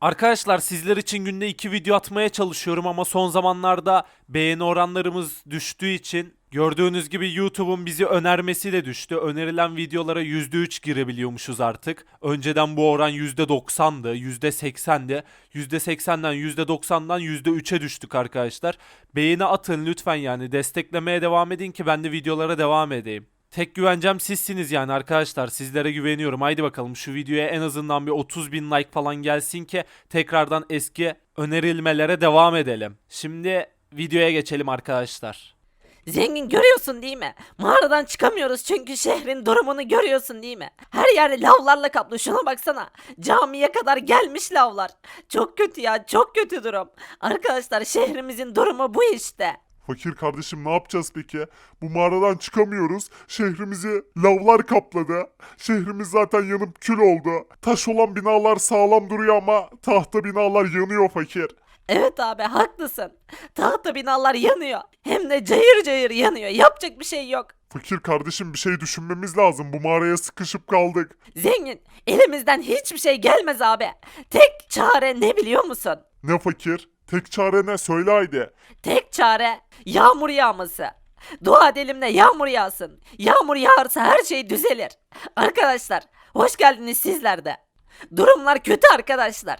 Arkadaşlar sizler için günde 2 video atmaya çalışıyorum ama son zamanlarda beğeni oranlarımız düştüğü için gördüğünüz gibi YouTube'un bizi önermesi de düştü. Önerilen videolara %3 girebiliyormuşuz artık. Önceden bu oran %90'dı, %80'di. %80'den %90'dan %3'e düştük arkadaşlar. Beğeni atın lütfen yani desteklemeye devam edin ki ben de videolara devam edeyim. Tek güvencem sizsiniz yani arkadaşlar. Sizlere güveniyorum. Haydi bakalım şu videoya en azından bir 30 bin like falan gelsin ki tekrardan eski önerilmelere devam edelim. Şimdi videoya geçelim arkadaşlar. Zengin görüyorsun değil mi? Mağaradan çıkamıyoruz çünkü şehrin durumunu görüyorsun değil mi? Her yer lavlarla kaplı şuna baksana. Camiye kadar gelmiş lavlar. Çok kötü ya çok kötü durum. Arkadaşlar şehrimizin durumu bu işte. Fakir kardeşim ne yapacağız peki? Bu mağaradan çıkamıyoruz. Şehrimizi lavlar kapladı. Şehrimiz zaten yanıp kül oldu. Taş olan binalar sağlam duruyor ama tahta binalar yanıyor fakir. Evet abi haklısın. Tahta binalar yanıyor. Hem de cayır cayır yanıyor. Yapacak bir şey yok. Fakir kardeşim bir şey düşünmemiz lazım. Bu mağaraya sıkışıp kaldık. Zengin elimizden hiçbir şey gelmez abi. Tek çare ne biliyor musun? Ne fakir? Tek çare ne? Söyle haydi. Tek çare yağmur yağması. Dua edelim de yağmur yağsın. Yağmur yağarsa her şey düzelir. Arkadaşlar hoş geldiniz sizler de. Durumlar kötü arkadaşlar.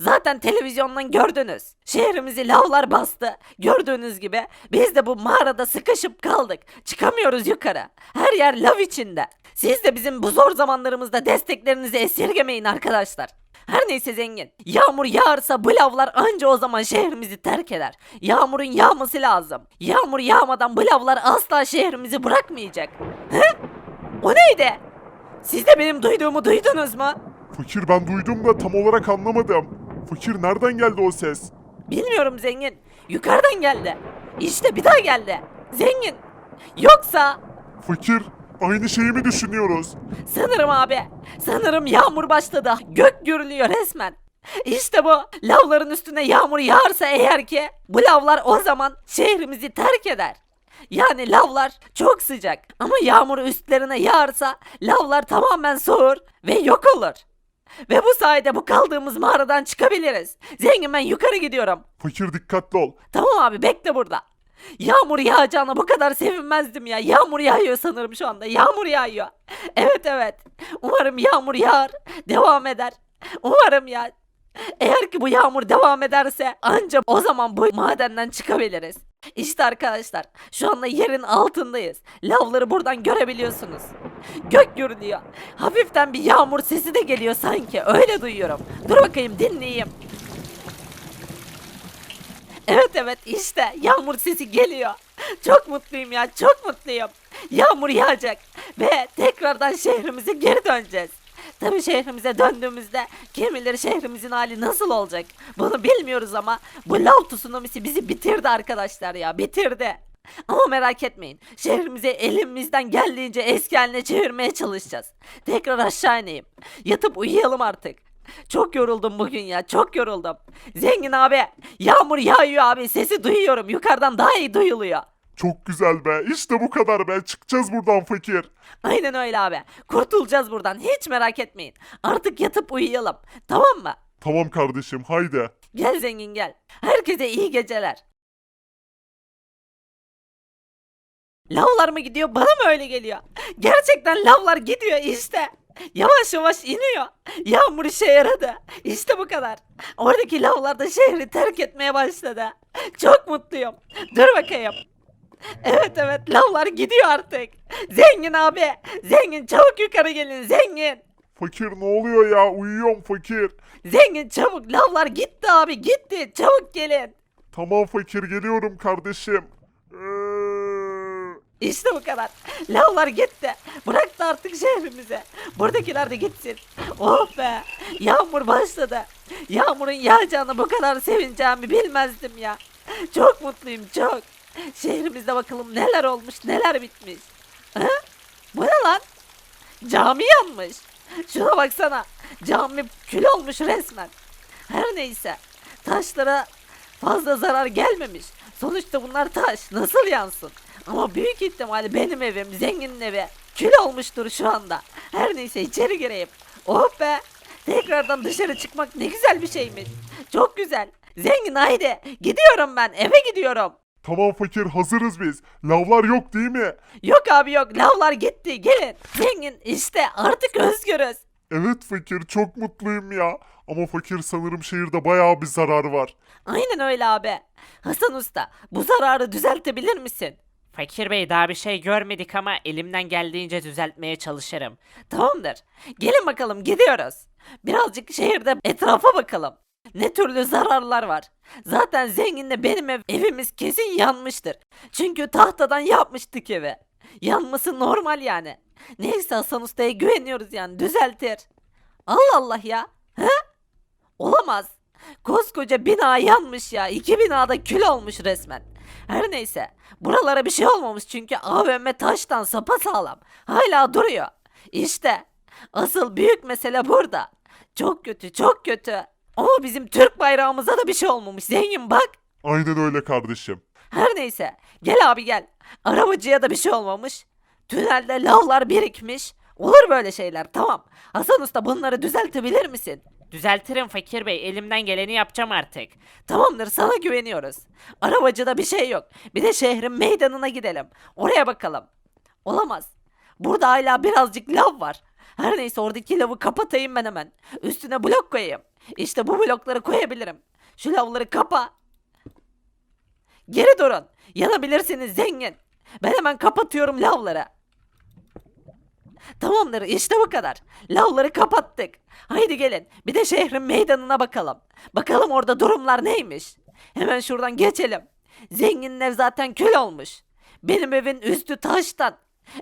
Zaten televizyondan gördünüz. Şehrimizi lavlar bastı. Gördüğünüz gibi biz de bu mağarada sıkışıp kaldık. Çıkamıyoruz yukarı. Her yer lav içinde. Siz de bizim bu zor zamanlarımızda desteklerinizi esirgemeyin arkadaşlar. Her neyse zengin. Yağmur yağarsa bu lavlar anca o zaman şehrimizi terk eder. Yağmurun yağması lazım. Yağmur yağmadan bu lavlar asla şehrimizi bırakmayacak. He? O neydi? Siz de benim duyduğumu duydunuz mu? Fakir ben duydum da tam olarak anlamadım. Fakir nereden geldi o ses? Bilmiyorum zengin. Yukarıdan geldi. İşte bir daha geldi. Zengin. Yoksa Fakir aynı şeyi mi düşünüyoruz? sanırım abi. Sanırım yağmur başladı. Gök gürülüyor resmen. İşte bu. Lavların üstüne yağmur yağarsa eğer ki bu lavlar o zaman şehrimizi terk eder. Yani lavlar çok sıcak ama yağmur üstlerine yağarsa lavlar tamamen soğur ve yok olur. Ve bu sayede bu kaldığımız mağaradan çıkabiliriz. Zengin ben yukarı gidiyorum. Fakir dikkatli ol. Tamam abi bekle burada. Yağmur yağacağına bu kadar sevinmezdim ya. Yağmur yağıyor sanırım şu anda. Yağmur yağıyor. Evet evet. Umarım yağmur yağar. Devam eder. Umarım ya. Eğer ki bu yağmur devam ederse ancak o zaman bu madenden çıkabiliriz. İşte arkadaşlar şu anda yerin altındayız. Lavları buradan görebiliyorsunuz. Gök gürülüyor. Hafiften bir yağmur sesi de geliyor sanki. Öyle duyuyorum. Dur bakayım dinleyeyim. Evet evet işte yağmur sesi geliyor. Çok mutluyum ya çok mutluyum. Yağmur yağacak ve tekrardan şehrimize geri döneceğiz. Tabii şehrimize döndüğümüzde kim bilir şehrimizin hali nasıl olacak. Bunu bilmiyoruz ama bu lav tsunamisi bizi bitirdi arkadaşlar ya bitirdi. Ama merak etmeyin. Şehrimizi elimizden geldiğince eski haline çevirmeye çalışacağız. Tekrar aşağı ineyim. Yatıp uyuyalım artık. Çok yoruldum bugün ya çok yoruldum. Zengin abi yağmur yağıyor abi sesi duyuyorum yukarıdan daha iyi duyuluyor. Çok güzel be. İşte bu kadar be. Çıkacağız buradan fakir. Aynen öyle abi. Kurtulacağız buradan hiç merak etmeyin. Artık yatıp uyuyalım tamam mı? Tamam kardeşim haydi. Gel zengin gel. Herkese iyi geceler. Lavlar mı gidiyor bana mı öyle geliyor? Gerçekten lavlar gidiyor işte. Yavaş yavaş iniyor. Yağmur işe yaradı. İşte bu kadar. Oradaki lavlar da şehri terk etmeye başladı. Çok mutluyum. Dur bakayım. Evet evet lavlar gidiyor artık. Zengin abi. Zengin çabuk yukarı gelin zengin. Fakir ne oluyor ya? Uyuyorum fakir. Zengin çabuk lavlar gitti abi gitti. Çabuk gelin. Tamam fakir geliyorum kardeşim. Ee, İşte bu kadar. Lavlar gitti. Bıraktı artık şehrimize. Buradakiler de gitsin. Oh be. Yağmur başladı. Yağmurun yağacağını bu kadar sevineceğimi bilmezdim ya. Çok mutluyum çok. Şehrimizde bakalım neler olmuş neler bitmiş. Ha? Bu ne lan? Cami yanmış. Şuna baksana. Cami kül olmuş resmen. Her neyse. Taşlara fazla zarar gelmemiş. Sonuçta bunlar taş. Nasıl yansın? Ama büyük ihtimalle benim evim, zenginin evi kül olmuştur şu anda. Her neyse içeri gireyim. Oh be. Tekrardan dışarı çıkmak ne güzel bir şeymiş. Çok güzel. Zengin haydi. Gidiyorum ben. Eve gidiyorum. Tamam fakir hazırız biz. Lavlar yok değil mi? Yok abi yok. Lavlar gitti. Gelin. Zengin işte artık özgürüz. Evet fakir çok mutluyum ya. Ama fakir sanırım şehirde bayağı bir zarar var. Aynen öyle abi. Hasan Usta bu zararı düzeltebilir misin? Fakir Bey daha bir şey görmedik ama elimden geldiğince düzeltmeye çalışırım. Tamamdır. Gelin bakalım gidiyoruz. Birazcık şehirde etrafa bakalım. Ne türlü zararlar var. Zaten zenginle benim ev, evimiz kesin yanmıştır. Çünkü tahtadan yapmıştık evi. Yanması normal yani. Neyse Hasan Usta'ya güveniyoruz yani düzeltir. Allah Allah ya. He? Olamaz. Koskoca bina yanmış ya. İki binada kül olmuş resmen. Her neyse. Buralara bir şey olmamış çünkü AVM taştan sapasağlam. Hala duruyor. İşte. Asıl büyük mesele burada. Çok kötü çok kötü. Ama bizim Türk bayrağımıza da bir şey olmamış. Zengin bak. Aynen öyle kardeşim. Her neyse. Gel abi gel. Arabacıya da bir şey olmamış. Tünelde lavlar birikmiş. Olur böyle şeyler tamam. Hasan Usta bunları düzeltebilir misin? Düzeltirim Fakir Bey elimden geleni yapacağım artık. Tamamdır sana güveniyoruz. Arabacıda bir şey yok. Bir de şehrin meydanına gidelim. Oraya bakalım. Olamaz. Burada hala birazcık lav var. Her neyse oradaki lavı kapatayım ben hemen. Üstüne blok koyayım. İşte bu blokları koyabilirim. Şu lavları kapa. Geri durun. Yanabilirsiniz zengin. Ben hemen kapatıyorum lavları. Tamamdır işte bu kadar. Lavları kapattık. Haydi gelin bir de şehrin meydanına bakalım. Bakalım orada durumlar neymiş. Hemen şuradan geçelim. Zenginin ev zaten kül olmuş. Benim evin üstü taştan.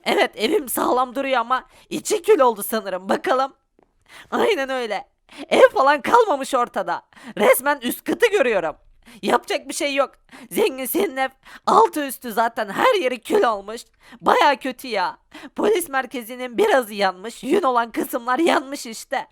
Evet evim sağlam duruyor ama içi kül oldu sanırım bakalım. Aynen öyle. Ev falan kalmamış ortada. Resmen üst katı görüyorum. Yapacak bir şey yok. Zengin senin ev altı üstü zaten her yeri kül olmuş. Baya kötü ya. Polis merkezinin birazı yanmış. Yün olan kısımlar yanmış işte.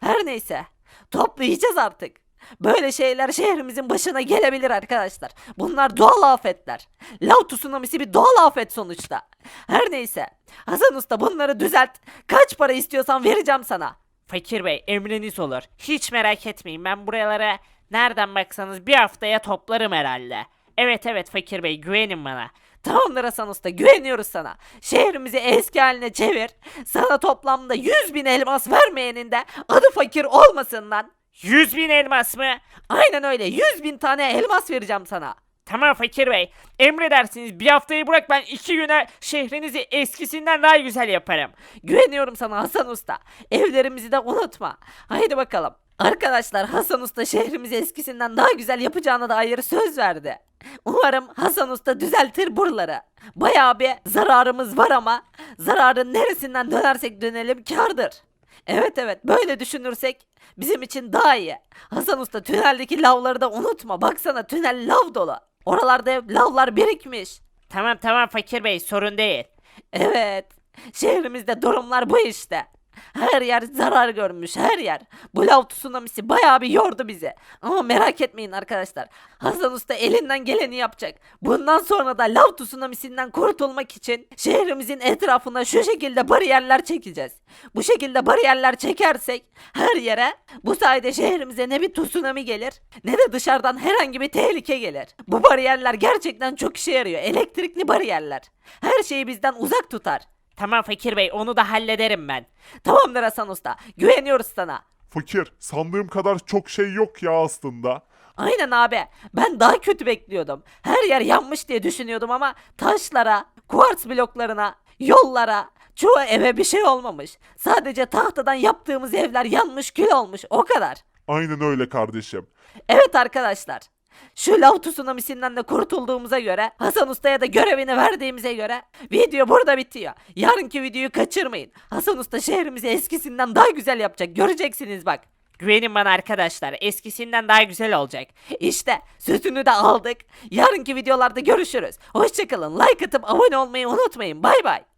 Her neyse. Toplayacağız artık. Böyle şeyler şehrimizin başına gelebilir arkadaşlar. Bunlar doğal afetler. Lav tsunamisi bir doğal afet sonuçta. Her neyse. Hasan Usta bunları düzelt. Kaç para istiyorsan vereceğim sana. Fakir Bey emriniz olur. Hiç merak etmeyin ben buralara nereden baksanız bir haftaya toplarım herhalde. Evet evet Fakir Bey güvenin bana. Tamamdır Hasan Usta güveniyoruz sana. Şehrimizi eski haline çevir. Sana toplamda 100 bin elmas vermeyenin de adı fakir olmasın lan. 100 bin elmas mı? Aynen öyle 100 bin tane elmas vereceğim sana. Tamam Fakir Bey. Emredersiniz bir haftayı bırak ben iki güne şehrinizi eskisinden daha güzel yaparım. Güveniyorum sana Hasan Usta. Evlerimizi de unutma. Haydi bakalım. Arkadaşlar Hasan Usta şehrimizi eskisinden daha güzel yapacağına dair söz verdi. Umarım Hasan Usta düzeltir buraları. Bayağı bir zararımız var ama zararın neresinden dönersek dönelim kardır. Evet evet böyle düşünürsek bizim için daha iyi. Hasan Usta tüneldeki lavları da unutma. Baksana tünel lav dolu. Oralarda hep lavlar birikmiş. Tamam tamam Fakir Bey sorun değil. Evet. Şehrimizde durumlar bu işte. Her yer zarar görmüş her yer. Bu lav tsunamisi bayağı bir yordu bizi. Ama merak etmeyin arkadaşlar. Hasan Usta elinden geleni yapacak. Bundan sonra da lav tsunamisinden kurtulmak için şehrimizin etrafına şu şekilde bariyerler çekeceğiz. Bu şekilde bariyerler çekersek her yere bu sayede şehrimize ne bir tsunami gelir ne de dışarıdan herhangi bir tehlike gelir. Bu bariyerler gerçekten çok işe yarıyor. Elektrikli bariyerler. Her şeyi bizden uzak tutar. Tamam Fakir Bey onu da hallederim ben. Tamamdır Hasan Usta. Güveniyoruz sana. Fakir sandığım kadar çok şey yok ya aslında. Aynen abi. Ben daha kötü bekliyordum. Her yer yanmış diye düşünüyordum ama taşlara, kuarts bloklarına, yollara, çoğu eve bir şey olmamış. Sadece tahtadan yaptığımız evler yanmış kül olmuş o kadar. Aynen öyle kardeşim. Evet arkadaşlar. Şu lav tsunamisinden de kurtulduğumuza göre Hasan Usta'ya da görevini verdiğimize göre video burada bitiyor. Yarınki videoyu kaçırmayın. Hasan Usta şehrimizi eskisinden daha güzel yapacak. Göreceksiniz bak. Güvenin bana arkadaşlar eskisinden daha güzel olacak. İşte sütünü de aldık. Yarınki videolarda görüşürüz. Hoşçakalın. Like atıp abone olmayı unutmayın. Bay bay.